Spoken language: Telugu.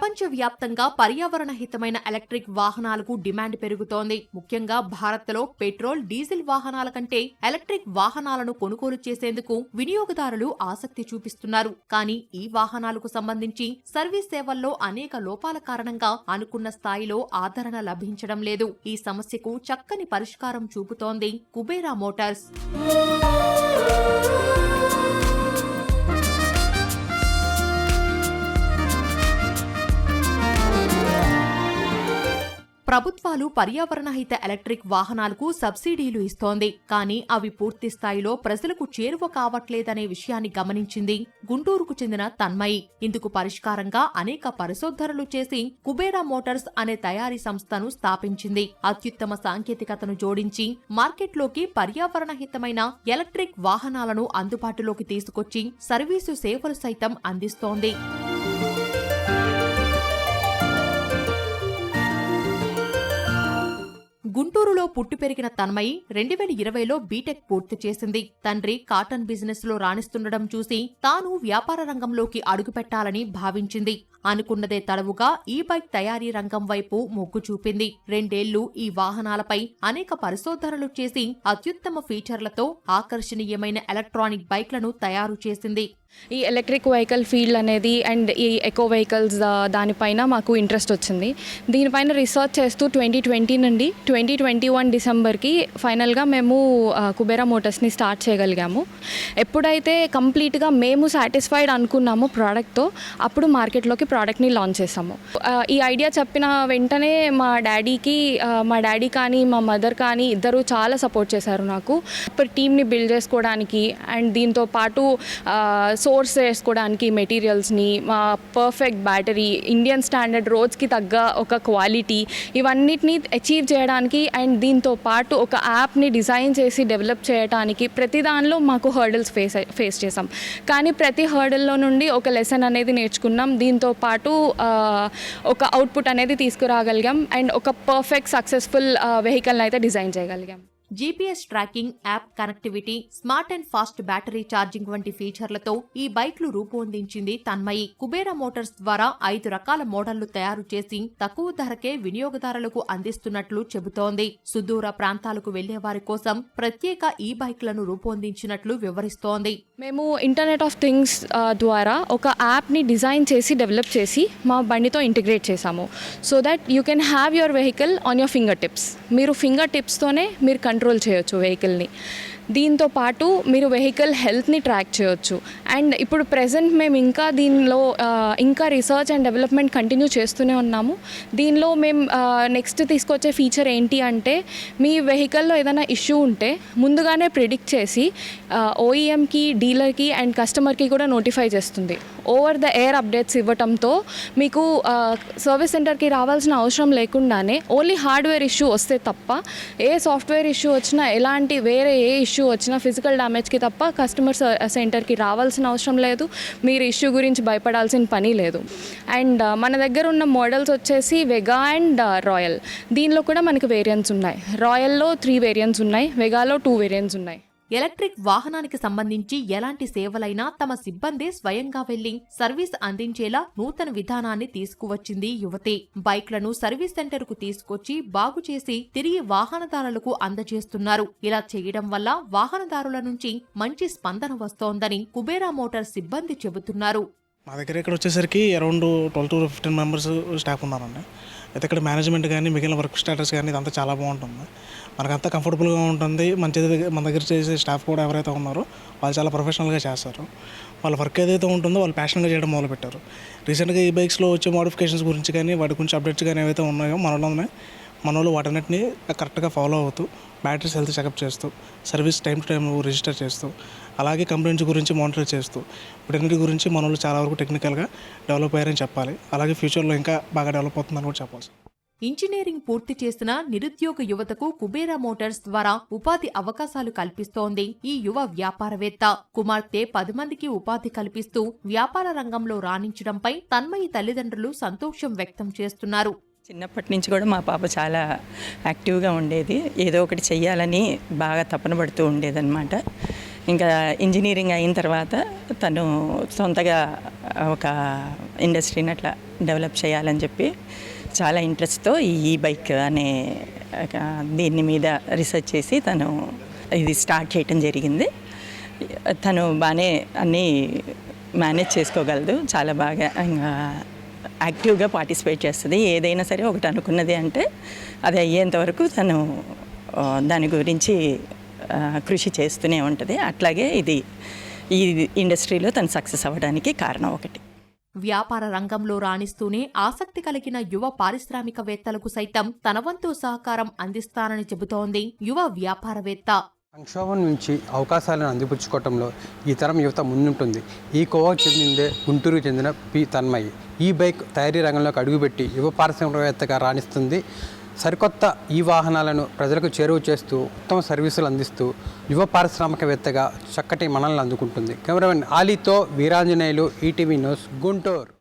ప్రపంచవ్యాప్తంగా పర్యావరణ హితమైన ఎలక్ట్రిక్ వాహనాలకు డిమాండ్ పెరుగుతోంది. ముఖ్యంగా భారత్లో పెట్రోల్ డీజిల్ వాహనాల కంటే ఎలక్ట్రిక్ వాహనాలను కొనుగోలు చేసేందుకు వినియోగదారులు ఆసక్తి చూపిస్తున్నారు. కానీ ఈ వాహనాలకు సంబంధించి సర్వీస్ సేవల్లో అనేక లోపాల కారణంగా అనుకున్న స్థాయిలో ఆదరణ లభించడం లేదు. ఈ సమస్యకు చక్కని పరిష్కారం చూపుతోంది కుబేరా మోటార్స్. ప్రభుత్వాలు పర్యావరణహిత ఎలక్ట్రిక్ వాహనాలకు సబ్సిడీలు ఇస్తోంది. కానీ అవి పూర్తి స్థాయిలో ప్రజలకు చేరువ కావట్లేదనే విషయాన్ని గమనించింది గుంటూరుకు చెందిన తన్మయి. ఇందుకు పరిష్కారంగా అనేక పరిశోధనలు చేసి కుబేరా మోటార్స్ అనే తయారీ సంస్థను స్థాపించింది. అత్యుత్తమ సాంకేతికతను జోడించి మార్కెట్లోకి పర్యావరణహితమైన ఎలక్ట్రిక్ వాహనాలను అందుబాటులోకి తీసుకొచ్చి సర్వీసు సేవలు సైతం అందిస్తోంది. గుంటూరులో పుట్టి పెరిగిన తన్మయి రెండు వేల ఇరవైలో బీటెక్ పూర్తి చేసింది. తండ్రి కాటన్ బిజినెస్లో రాణిస్తుండడం చూసి తాను వ్యాపార రంగంలోకి అడుగుపెట్టాలని భావించింది. అనుకున్నదే తడవుగా ఈ బైక్ తయారీ రంగం వైపు మొగ్గు చూపింది. రెండేళ్ళు ఈ వాహనాలపై అనేక పరిశోధనలు చేసి అత్యుత్తమ ఫీచర్లతో ఆకర్షణీయమైన ఎలక్ట్రానిక్ బైక్లను తయారు చేసింది. ఈ ఎలక్ట్రిక్ వెహికల్ ఫీల్డ్ అనేది అండ్ ఈ ఎకో వెహికల్స్ దానిపైన మాకు ఇంట్రెస్ట్ వచ్చింది. దీనిపైన రీసెర్చ్ చేస్తూ ట్వంటీ ట్వంటీ నుండి ట్వంటీ ట్వంటీ వన్ డిసెంబర్కి ఫైనల్గా మేము కుబేరా మోటార్స్ని స్టార్ట్ చేయగలిగాము. ఎప్పుడైతే కంప్లీట్గా మేము సాటిస్ఫైడ్ అనుకున్నామో ప్రోడక్ట్తో అప్పుడు మార్కెట్లోకి ప్రోడక్ట్ని లాంచ్ చేసాము. ఈ ఐడియా చెప్పిన వెంటనే మా డాడీకి మా డాడీ కానీ మా మదర్ కానీ ఇద్దరు చాలా సపోర్ట్ చేశారు నాకు. ఇప్పుడు టీమ్ని బిల్డ్ చేసుకోవడానికి అండ్ దీంతో పాటు సోర్స్ చేసుకోవడానికి మెటీరియల్స్ని మా పర్ఫెక్ట్ బ్యాటరీ ఇండియన్ స్టాండర్డ్ రోజ్కి తగ్గ ఒక క్వాలిటీ ఇవన్నిటిని అచీవ్ చేయడానికి అండ్ దీంతో పాటు ఒక యాప్ని డిజైన్ చేసి డెవలప్ చేయడానికి ప్రతి దానిలో మాకు హర్డల్స్ ఫేస్ ఫేస్ చేసాం కానీ ప్రతి హర్డల్లో నుండి ఒక లెసన్ అనేది నేర్చుకున్నాం. దీంతో పాటు ఒక అవుట్పుట్ అనేది తీసుకురాగలిగాం. అండ్ ఒక పర్ఫెక్ట్ సక్సెస్ఫుల్ వెహికల్ని అయితే డిజైన్ చేయగలిగాం. GPS tracking app connectivity smart and fast battery charging వంటి ఫీచర్లతో ఈ బైక్లు రూపొందించింది తన్మయి. కుబేరా మోటార్స్ ద్వారా ఐదు రకాల మోడళ్ళు తయారు చేసి తక్కువ ధరకే వినియోగదారులకు అందిస్తున్నట్లు చెబుతోంది. సుదూర ప్రాంతాలకు వెళ్ళే వారి కోసం ప్రత్యేక ఈ బైక్లను రూపొందించినట్లు వివరిస్తోంది. మేము ఇంటర్నెట్ ఆఫ్ థింగ్స్ ద్వారా ఒక యాప్ని డిజైన్ చేసి డెవలప్ చేసి మా బండితో ఇంటిగ్రేట్ చేసాము so that you can have your vehicle on your finger tips మీరు ఫింగర్ టిప్స్తోనే మీరు కంట్రోల్ చేయొచ్చు వెహికల్ని. దీంతో పాటు మీరు వెహికల్ హెల్త్ని ట్రాక్ చేయొచ్చు. అండ్ ఇప్పుడు ప్రజెంట్ మేము ఇంకా దీనిలో ఇంకా రీసెర్చ్ అండ్ డెవలప్మెంట్ కంటిన్యూ చేస్తూనే ఉన్నాము. దీనిలో మేము నెక్స్ట్ తీసుకొచ్చే ఫీచర్ ఏంటి అంటే మీ వెహికల్లో ఏదైనా ఇష్యూ ఉంటే ముందుగానే ప్రిడిక్ట్ చేసి ఓఈఎంకి డీలర్కి అండ్ కస్టమర్కి కూడా నోటిఫై చేస్తుంది. ఓవర్ ద ఎయిర్ అప్డేట్స్ ఇవ్వటంతో మీకు సర్వీస్ సెంటర్కి రావాల్సిన అవసరం లేకుండానే ఓన్లీ హార్డ్వేర్ ఇష్యూ వస్తే తప్ప ఏ సాఫ్ట్వేర్ ఇష్యూ వచ్చినా ఎలాంటి వేరే ఏ ఇష్యూ వచ్చినా ఫిజికల్ డ్యామేజ్కి తప్ప కస్టమర్ సెంటర్కి రావాల్సిన అవసరం లేదు. మీరు ఇష్యూ గురించి భయపడాల్సిన పని లేదు. అండ్ uh, మన దగ్గర ఉన్న మోడల్స్ వచ్చేసి వెగా అండ్ రాయల్ దీనిలో కూడా మనకి వేరియంట్స్ ఉన్నాయి. రాయల్లో త్రీ వేరియంట్స్ ఉన్నాయి. వెగాలో టూ వేరియంట్స్ ఉన్నాయి. ఎలక్ట్రిక్ వాహనానికి సంబంధించి ఎలాంటి సేవలైనా తమ సిబ్బందే స్వయంగా వెళ్ళి సర్వీస్ అందించేలా నూతన విధానాన్ని తీసుకువచ్చింది యువతి. బైక్లను సర్వీస్ సెంటర్కు తీసుకొచ్చి బాగు చేసి తిరిగి వాహనదారులకు అందజేస్తున్నారు. ఇలా చేయడం వల్ల వాహనదారుల నుంచి మంచి స్పందన వస్తోందని కుబేరా మోటార్ సిబ్బంది చెబుతున్నారు. మా దగ్గర ఇక్కడ వచ్చేసరికి around twelve to fifteen members staff ఉన్నారండి. అయితే ఇక్కడ మేనేజ్మెంట్ కానీ మిగిలిన వర్క్ స్టేటస్ కానీ ఇదంతా చాలా బాగుంటుంది. మనకంతా కంఫర్టబుల్గా ఉంటుంది. మంచిది మన దగ్గర చేసే స్టాఫ్ కూడా ఎవరైతే ఉన్నారో వాళ్ళు చాలా ప్రొఫెషనల్గా చేస్తారు. వాళ్ళ వర్క్ ఏదైతే ఉంటుందో వాళ్ళు ప్యాషన్గా చేయడం మొదలుపెట్టారు. రీసెంట్గా ఈ బైక్స్లో వచ్చే మోడిఫికేషన్స్ గురించి కానీ వాటి గురించి అప్డేట్స్ కానీ ఏవైతే ఉన్నాయో మనలోనే మన వాళ్ళు వాటన్నిటిని కరెక్ట్గా ఫాలో అవుతూ బ్యాటరీస్ హెల్త్ చెకప్ చేస్తూ service time to time register చేస్తూ అలాగే కంప్లైంట్స్ గురించి మానిటర్ చేస్తూ వీటన్నిటి గురించి మన వాళ్ళు చాలా వరకు టెక్నికల్గా డెవలప్ అయ్యారని చెప్పాలి. అలాగే ఫ్యూచర్లో ఇంకా బాగా డెవలప్ అవుతుందని కూడా చెప్పాల్సి ఇంజనీరింగ్ పూర్తి చేసిన నిరుద్యోగ యువతకు కుబేరా మోటార్స్ ద్వారా ఉపాధి అవకాశాలు కల్పిస్తోంది ఈ యువ వ్యాపారవేత్త. కుమార్తె పది మందికి ఉపాధి కల్పిస్తూ వ్యాపార రంగంలో రాణించడంపై తన్మయి తల్లిదండ్రులు సంతోషం వ్యక్తం చేస్తున్నారు. చిన్నప్పటి నుంచి కూడా మా పాప చాలా యాక్టివ్గా ఉండేది. ఏదో ఒకటి చెయ్యాలని బాగా తపన పడుతూ ఉండేదన్నమాట. ఇంకా ఇంజనీరింగ్ అయిన తర్వాత తను సొంతగా ఒక ఇండస్ట్రీని అట్లా డెవలప్ చేయాలని చెప్పి చాలా ఇంట్రెస్ట్తో ఈ ఈ బైక్ అనే ఒక దీని మీద రీసెర్చ్ చేసి తను ఇది స్టార్ట్ చేయటం జరిగింది. తను బాగానే అన్నీ మేనేజ్ చేసుకోగలదు. చాలా బాగా ఇంకా యాక్టివ్గా పార్టిసిపేట్ చేస్తుంది. ఏదైనా సరే ఒకటి అనుకున్నది అంటే అది అయ్యేంత వరకు తను దాని గురించి కృషి చేస్తూనే ఉంటుంది. అట్లాగే ఇది ఈ ఇండస్ట్రీలో తను సక్సెస్ అవ్వడానికి కారణం ఒకటి. వ్యాపార రంగంలో రాణిస్తూనే ఆసక్తి కలిగిన యువ పారిశ్రామికవేత్తలకు సైతం తన వంతు సహకారం అందిస్తానని చెబుతోంది యువ వ్యాపారవేత్త సంక్షోభం నుంచి అవకాశాలను అందిపుచ్చుకోవటంలో ఈ తరం యువత ముందుంటుంది. ఈ కోవకు చెందిందే గుంటూరుకు చెందిన పి. తన్మయి. ఈ బైక్ తయారీ రంగంలోకి అడుగుపెట్టి యువ పారిశ్రామికవేత్తగా రాణిస్తుంది. సరికొత్త ఈ వాహనాలను ప్రజలకు చేరువ చేస్తూ ఉత్తమ సర్వీసులు అందిస్తూ యువ పారిశ్రామికవేత్తగా చక్కటి మనల్ని అందుకుంటుంది. కెమెరామెన్ ఆలీతో వీరాంజనేయులు ఈటీవీ న్యూస్ గుంటూరు.